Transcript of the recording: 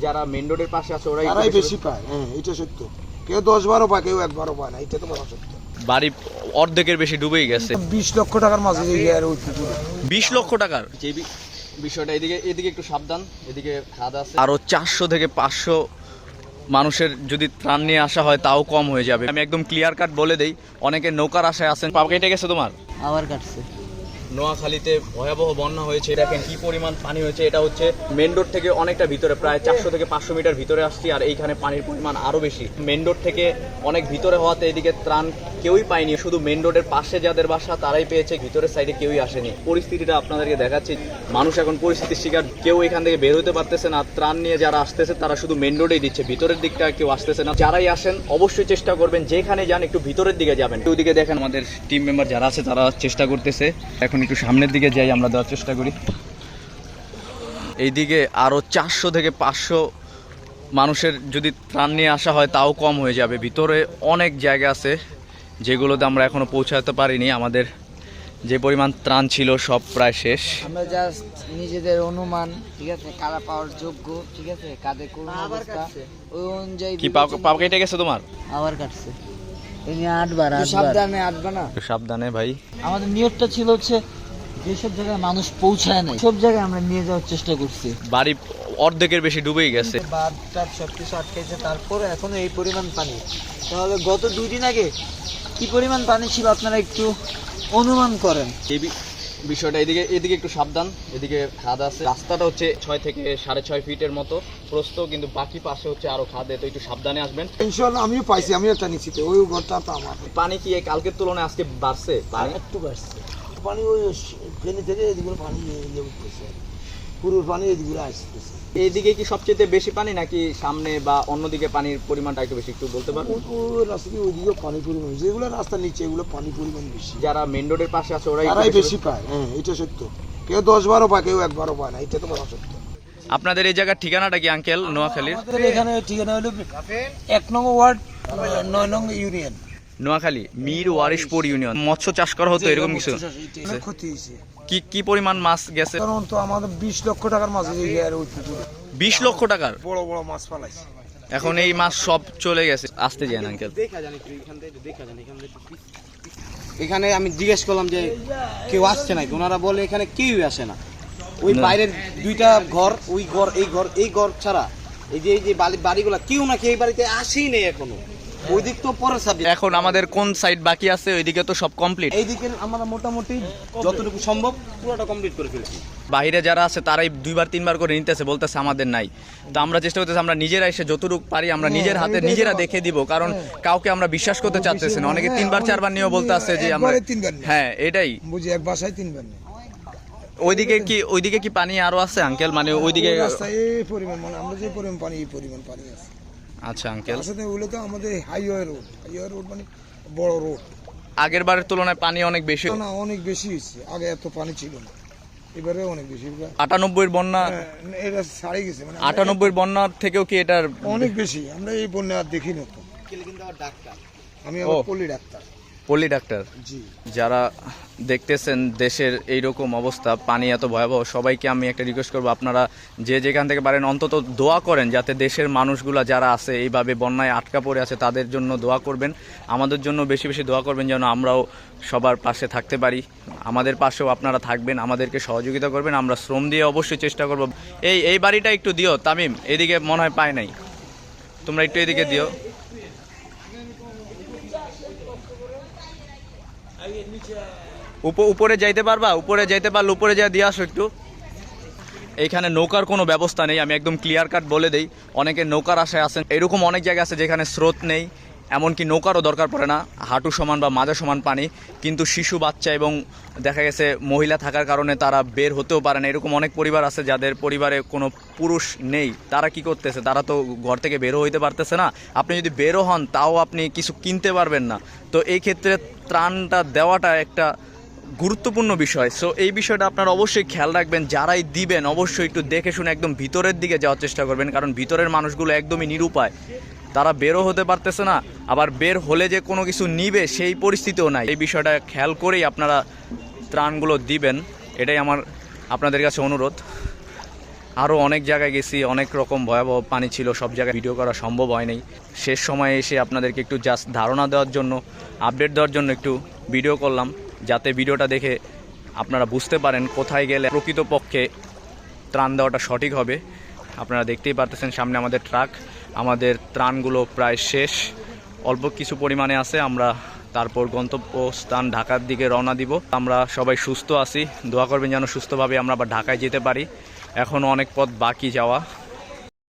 যারা মেন রোডের পাশে আছে ওরাই তারাই বেশি পায় হ্যাঁ এটা সত্য। কেউ দশ বারো পায় কেউ একবারও পায় না এটা তো বড় সত্য। বাড়ি অর্ধেকের বেশি ডুবেই গেছে। বিশ লক্ষ টাকার মাঝে যে ইয়ার ওই বিশ লক্ষ টাকার? যে বি- বিষয়টা এদিকে এদিকে একটু সাবধান এদিকে খাদ আছে। আরও চারশো থেকে পাঁচশো মানুষের যদি ত্রাণ নিয়ে আসা হয় তাও কম হয়ে যাবে। আমি একদম ক্লিয়ার কাট বলে দেই অনেকে নৌকার আশায় আছেন। পাপ কেটে গেছে তোমার? আবার কাটছে। নোয়াখালীতে ভয়াবহ বন্যা হয়েছে। দেখেন কি পরিমাণ পানি হয়েছে। এটা হচ্ছে মেন রোড থেকে অনেকটা ভিতরে, প্রায় চারশো থেকে পাঁচশো মিটার ভিতরে আসছি, আর এইখানে পানির পরিমাণ আরও বেশি। মেন রোড থেকে অনেক ভিতরে হওয়াতে এদিকে ত্রাণ কেউই পায়নি। শুধু মেন রোডের পাশে যাদের বাসা, তারাই পেয়েছে। ভিতরের সাইডে কেউই আসেনি। পরিস্থিতিটা আপনাদেরকে দেখাচ্ছি। মানুষ এখন পরিস্থিতির শিকার। কেউ এখান থেকে বের হতে পারতেছে না। ত্রাণ নিয়ে যারা আসতেছে, তারা শুধু মেন রোডেই দিচ্ছে। ভিতরের দিকটা কেউ আসতেছে না। যারাই আসেন, অবশ্যই চেষ্টা করবেন। যেখানে যান, একটু ভিতরের দিকে যাবেন। ওইদিকে দেখেন আমাদের টিম মেম্বার যারা আছে, তারা চেষ্টা করতেছে। এখন একটু সামনের দিকে যাই আমরা দেওয়ার চেষ্টা করি। এইদিকে আরও চারশো থেকে পাঁচশো মানুষের যদি ত্রাণ নিয়ে আসা হয় তাও কম হয়ে যাবে। ভিতরে অনেক জায়গা আছে যেগুলোতে আমরা এখনও পৌঁছাতে পারিনি। আমাদের যে পরিমাণ ত্রাণ ছিল সব প্রায় শেষ। আমরা জাস্ট নিজেদের অনুমান ঠিক আছে? কারা পাওয়ার যোগ্য ঠিক আছে? কাদের কোন অবস্থা। ওই অনুযায়ী কি পাপ কেটে গেছে তোমার? আবার কাটছে। আটবার সাবধানে আটবা না। সাবধানে ভাই। আমাদের নিয়তটা ছিল হচ্ছে যেসব জায়গায় মানুষ পৌঁছায় না সব জায়গায় আমরা নিয়ে যাওয়ার চেষ্টা করছি। বাড়ি অর্ধেকের বেশি ডুবেই গেছে। বাদ সবকিছু সব কিছু আটকেছে তারপরে এখনও এই পরিমাণ পানি। তাহলে গত দুই দিন আগে কি পরিমাণ পানি ছিল আপনারা একটু অনুমান করেন। বিষয়টা এদিকে এদিকে একটু সাবধান এদিকে খাদ আছে। রাস্তাটা হচ্ছে ছয় থেকে সাড়ে ছয় ফিটের মতো প্রস্ত কিন্তু বাকি পাশে হচ্ছে আরও খাদে তো একটু সাবধানে আসবেন। ইনশাল্লাহ আমিও পাইছি আমিও একটা নিচ্ছি ওই ঘরটা তো আমার। পানি কি কালকের তুলনায় আজকে বাড়ছে? একটু বাড়ছে। পানি ওই ফেনি থেকে এদিকে পানি উঠতেছে। পুরো পানি এদিকে আসতেছে। এইদিকে কি সবচেয়ে বেশি পানি নাকি সামনে বা অন্যদিকে পানির পরিমাণটা একটু বেশি একটু বলতে ওই রাস্তা দিয়ে ওইদিকে পানি পরিমাণ যেগুলো রাস্তার নিচে এগুলো পানি পরিমাণ বেশি। যারা মেন রোডের পাশে আছে ওরাই তারাই বেশি পায় হ্যাঁ এটা সত্য। কেউ দশ বারো পায় কেউ একবারও পায় না এটা তো বড় সত্য। আপনাদের এই জায়গার ঠিকানাটা কি আঙ্কেল? নোয়াখালীর? আমাদের এখানে ঠিকানা হলো এক নং ওয়ার্ড নয় নং ইউনিয়ন। নোয়াখালী মীর ওয়ারিশপুর ইউনিয়ন। মৎস্য চাষ করা হতো এরকম কিছু? ক্ষতি হয়েছে কি কি পরিমাণ মাছ গেছে? কারণ তো আমাদের বিশ লক্ষ টাকার মাছ বিশ লক্ষ টাকার? বড় বড় মাছ পালাইছে। এখন এই মাছ সব চলে গেছে। আসতে যান আঙ্কেল এখানে আমি জিজ্ঞেস করলাম যে কেউ আসছে নাকি? ওনারা বলে এখানে কেউই আসে না। ওই না। বাইরের দুইটা ঘর ওই ঘর এই ঘর এই ঘর ছাড়া। এই যে এই যে বাড়ি বাড়িগুলো কেউ নাকি এই বাড়িতে আসেই নেই এখনও। ওই দিক তো পরের সাবজেক্ট এখন আমাদের কোন সাইড বাকি আছে ওইদিকে তো সব কমপ্লিট এই দিকে আমরা মোটামুটি যতটুকু সম্ভব পুরোটা কমপ্লিট করে ফেলছি। বাইরে যারা আছে তারাই দুইবার তিনবার করে নিতেছে বলতেছে আমাদের নাই। তো আমরা চেষ্টা করতেছি আমরা নিজেরা এসে যতটুকু পারি আমরা নিজের হাতে নিজেরা দেখে দিব। কারণ কাউকে আমরা বিশ্বাস করতে চাচ্তেছি না। অনেকে তিনবার চারবার নিয়েও বলতে আছে যে আমরা। হ্যাঁ এটাই। বুঝি এক বাসায় তিনবার ওইদিকে কি ওইদিকে কি পানি আরও আছে আঙ্কেল মানে ওইদিকে এই পরিমাণ মানে আমরা যে পরিমাণ পানি এই পরিমাণ পানি আছে। আচ্ছা আঙ্কেল আসলে ওগুলো তো আমাদের হাইওয়ে রোড হাইওয়ে রোড মানে বড় রোড আগের বারের তুলনায় পানি অনেক বেশি না অনেক বেশি হয়েছে। আগে এত পানি ছিল না। এবারে অনেক বেশি। আটানব্বইয়ের বন্যা হ্যাঁ, এটা ছাড়িয়ে গেছে। মানে আমরা আটানব্বইয়ের বন্যার থেকেও কি এটার অনেক বেশি। আমরা এই বন্যা আর দেখি না তো আমি ও। আবার পল্লী ডাক্তার। পল্লী ডাক্তার। যারা দেখতেছেন দেশের এই রকম অবস্থা পানি এত ভয়াবহ সবাইকে আমি একটা রিকোয়েস্ট করব আপনারা যে যেখান থেকে পারেন অন্তত দোয়া করেন যাতে দেশের মানুষগুলা যারা আছে এইভাবে বন্যায় আটকা পড়ে আছে তাদের জন্য দোয়া করবেন। আমাদের জন্য বেশি বেশি দোয়া করবেন যেন আমরাও সবার পাশে থাকতে পারি। আমাদের পাশেও আপনারা থাকবেন আমাদেরকে সহযোগিতা করবেন। আমরা শ্রম দিয়ে অবশ্যই চেষ্টা করব। এই এই বাড়িটা একটু দিও তামিম এদিকে মনে হয় পায় নাই। তোমরা একটু এদিকে দিও। উপরে যাইতে পারবা, উপরে যাইতে পারলে উপরে যা দিয়ে আসো একটু। এইখানে নৌকার কোনো ব্যবস্থা নেই, আমি একদম ক্লিয়ার কাট বলে দেই। অনেকে নৌকার আশায় আসেন এরকম অনেক জায়গা আছে যেখানে স্রোত নেই এমনকি নৌকারও দরকার পড়ে না। হাঁটু সমান বা মাজা সমান পানি, কিন্তু শিশু, বাচ্চা এবং দেখা গেছে মহিলা থাকার কারণে তারা বের হতেও পারে না। এরকম অনেক পরিবার আছে যাদের পরিবারে কোনো পুরুষ নেই। তারা কি করতেছে? তারা তো ঘর থেকে বেরো হইতে পারতেছে না। আপনি যদি বেরো হন, তাও আপনি কিছু কিনতে পারবেন না। তো এই ক্ষেত্রে ত্রাণটা দেওয়াটা একটা গুরুত্বপূর্ণ বিষয়। সো এই বিষয়টা আপনারা অবশ্যই খেয়াল রাখবেন। যারাই দিবেন, অবশ্যই একটু দেখে শুনে একদম ভিতরের দিকে যাওয়ার চেষ্টা করবেন। কারণ ভিতরের মানুষগুলো একদমই নিরুপায়। তারা বেরো হতে পারতেছে না, আবার বের হলে যে কোনো কিছু নিবে সেই পরিস্থিতিও নাই। এই বিষয়টা খেয়াল করেই আপনারা ত্রাণগুলো দিবেন, এটাই আমার আপনাদের কাছে অনুরোধ। আরও অনেক জায়গায় গেছি, অনেক রকম ভয়াবহ পানি ছিল, সব জায়গায় ভিডিও করা সম্ভব হয়নি। শেষ সময়ে এসে আপনাদেরকে একটু জাস্ট ধারণা দেওয়ার জন্য আপডেট দেওয়ার জন্য একটু ভিডিও করলাম, যাতে ভিডিওটা দেখে আপনারা বুঝতে পারেন কোথায় গেলে প্রকৃতপক্ষে ত্রাণ দেওয়াটা সঠিক হবে। আপনারা দেখতেই পারতেছেন সামনে আমাদের ট্রাক। আমাদের ত্রাণগুলো প্রায় শেষ। অল্প কিছু পরিমাণে আছে, আমরা তারপর গন্তব্যস্থান ঢাকার দিকে রওনা দিব। আমরা সবাই সুস্থ আছি। দোয়া করবেন যেন সুস্থভাবে আমরা আবার ঢাকায় যেতে পারি। এখনও অনেক পথ বাকি যাওয়া।